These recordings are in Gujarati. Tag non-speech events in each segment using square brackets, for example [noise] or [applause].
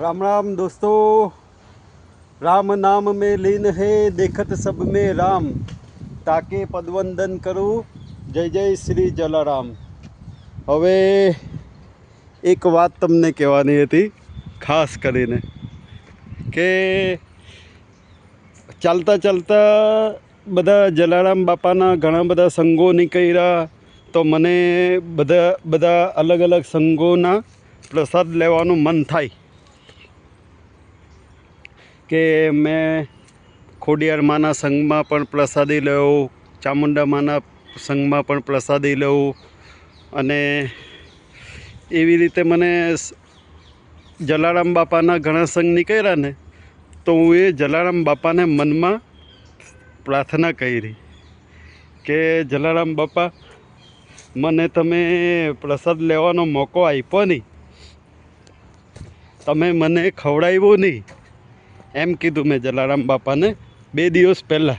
राम राम दोस्तों राम नाम में लीन है देखत सब में राम તાકે પદવંદન કરું જય જય શ્રી જલારામ હવે એક વાત તમને કહેવાની હતી ખાસ કરીને કે ચાલતા ચાલતા બધા જલારામ બાપાના ઘણા બધા સંઘો નીકળ્યા તો મને બધા બધા અલગ અલગ સંઘોના પ્રસાદ લેવાનું મન થાય કે મેં ખોડિયાર માના સંઘમાં પણ પ્રસાદી લઉં, ચામુંડા માના સંઘમાં પણ પ્રસાદી લઉં અને એવી રીતે મને જલારામ બાપાના ઘણા સંઘ નીકળ્યા ને, તો હું એ જલારામ બાપાને મનમાં પ્રાર્થના કરી કે, જલારામ બાપા, મને તમે પ્રસાદ લેવાનો મોકો આપ્યો નહીં. તમે મને ખવડાવ્યો નહીં. એમ કીધું મેં જલારામ બાપાને બે દિવસ પહેલાં.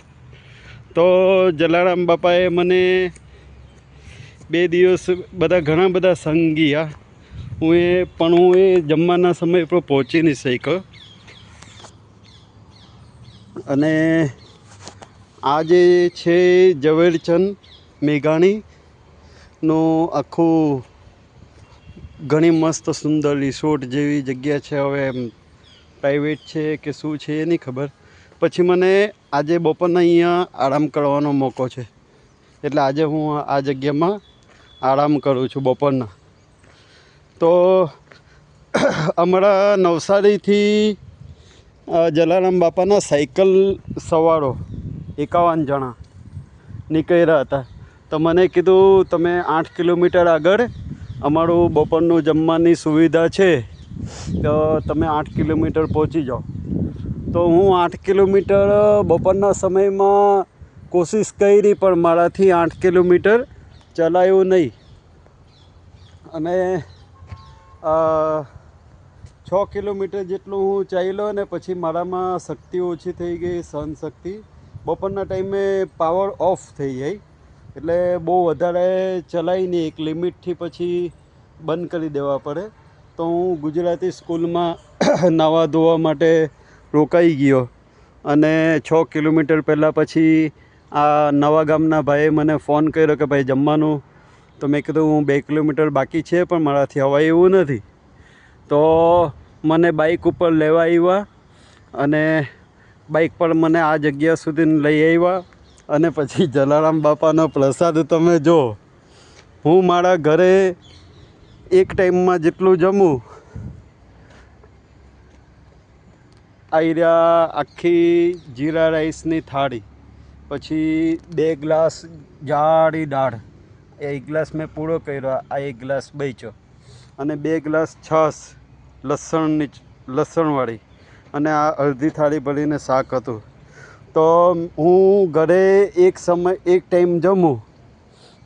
તો જલારામ બાપાએ મને બે દિવસ બધા ઘણા બધા સંગ ગયા. હું એ પણ હું એ જમવાના સમય પર પહોંચી નહીં શક્યો. અને આ જે છે ઝવેરચંદ મેઘાણીનું આખું ઘણી મસ્ત સુંદર રિસોર્ટ જેવી જગ્યા છે. હવે એમ પ્રાઇવેટ છે કે શું છે એ નહીં ખબર. પછી મને આજે બપોરના અહીંયા આરામ કરવાનો મોકો છે. એટલે આજે હું આ જગ્યામાં આરામ કરું છું બપોરના. તો અમારા નવસારીથી જલારામ બાપાના સાયકલ સવારો એકાવન જણા નીકળ્યા હતા. તો મને કીધું, તમે આઠ કિલોમીટર આગળ અમારું બપોરનું જમવાની સુવિધા છે. તો તમે આઠ કિલોમીટર પહોંચી જાઓ. તો હું આઠ કિલોમીટર બપોરના સમયમાં કોશિશ કરી પણ મારાથી આઠ કિલોમીટર ચલાયું નહીં. અને છ કિલોમીટર જેટલું હું ચાલ્યો ને પછી મારામાં શક્તિ ઓછી થઈ ગઈ સહન શક્તિ બપોરના ટાઈમે પાવર ઓફ થઈ જાય એટલે બહુ વધારે ચલાવી નહીં, એક લિમિટથી પછી બંધ કરી દેવા પડે. તો હું ગુજરાતી સ્કૂલમાં [clears throat] નાવા ધોવા માટે રોકાઈ ગયો. અને છ કિલોમીટર પહેલાં પછી આ નવા ગામના ભાઈએ મને ફોન કર્યો કે ભાઈ, જમવાનું. તો મેં કીધું, હું બે કિલોમીટર બાકી છે, પણ મારાથી હવાય એવું નથી. તો મને બાઇક ઉપર લેવા આવ્યા અને બાઇક પર મને આ જગ્યા સુધી લઈ આવ્યા અને પછી જલારામ બાપાનો પ્રસાદ તમે જો હું મારા ઘરે એક ટાઈમમાં જેટલું જમું, આયરા આખી જીરા રાઈસની થાળી, પછી બે ગ્લાસ જાડી દાળ એક ગ્લાસ મેં પૂરો કર્યો, આ એક ગ્લાસ બચ્યો, અને બે ગ્લાસ છાસ લસણની લસણવાળી, અને આ અડધી થાળી ભરીને શાક હતું. તો હું ઘરે એક સમય, એક ટાઈમ જમું,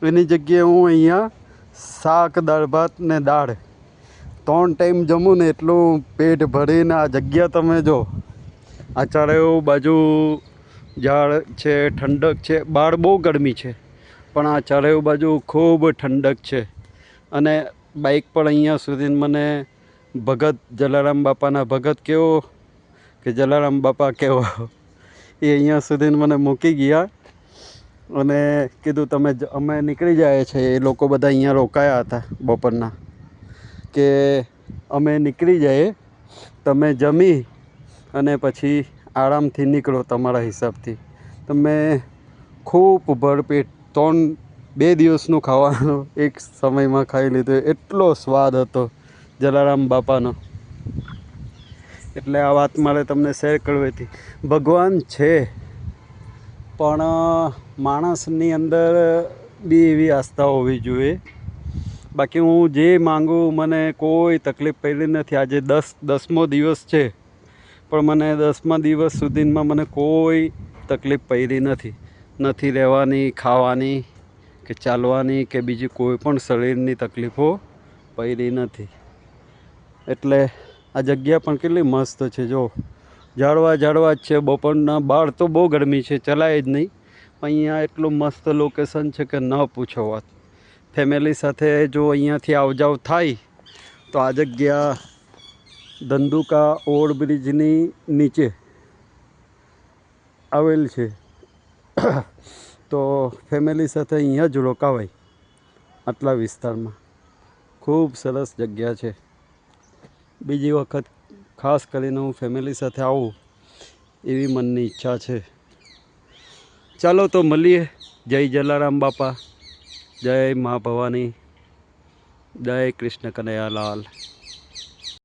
એની જગ્યાએ હું અહીંયા શાક, દાળ, ભાત ને દાળ. ત્રણ ટાઈમ જમું ને એટલું પેટ ભરીને આ જગ્યા તમે જો. આ ચારે બાજુ ઝાડ છે, ઠંડક છે. બહાર બહુ ગરમી છે, પણ આ ચારે બાજુ ખૂબ ઠંડક છે. અને બાઇક પર અહીંયા સુધી મને ભગત જલારામ બાપાના ભગત કેવો કે જલારામ બાપા કેવો? એ અહીંયા સુધી મને મૂકી ગયા. અને કીધું તમે અમે નીકળી જાય છે, એ લોકો બધા અહીંયા રોકાયા હતા બપોરના. કે અમે નીકળી જઈએ, તમે જમી અને પછી આરામથી નીકળો તમારા હિસાબથી. તમે ખૂબ ભરપેટ ત્રણ, બે દિવસનું ખાવાનું એક સમયમાં ખાઈ લીધું. એટલો સ્વાદ હતો જલારામ બાપાનો. એટલે આ વાત મારે તમને શેર કરવી હતી. ભગવાન છે. પણ માણસની અંદર બી એવી આસ્થા હોવી જોઈએ. બાકી હું જે માગું, મને કોઈ તકલીફ પડી નથી. આજે દસ, દસમો દિવસ છે, પણ મને દસમા દિવસ સુધીમાં મને કોઈ તકલીફ પડી નથી. નથી રહેવાની, ખાવાની કે ચાલવાની કે બીજી કોઈ પણ શરીરની તકલીફો પડી નથી. એટલે આ જગ્યા પણ કેટલી મસ્ત છે, જો. ઝાડવા ઝાડવા જ છે. બપોરના બહાર તો બહુ ગરમી છે, ચલાય જ નહીં. અહીંયા એટલું મસ્ત લોકેશન છે કે ન પૂછો વાત. ફેમિલી સાથે જો અહીંયાથી આવજાવ થાય, તો આ જગ્યા ધંધુકા ઓવરબ્રિજની નીચે આવેલ છે. તો ફેમિલી સાથે અહીંયા જ રોકાવાય આટલા વિસ્તારમાં. ખૂબ સરસ જગ્યા છે. બીજી વખત ખાસ કરીને હું ફેમિલી સાથે આવું, એવી મનની ઈચ્છા છે. ચાલો તો મળીએ. જય જલારામ બાપા. જય મા ભવાની જય કૃષ્ણ કનૈયાલાલ.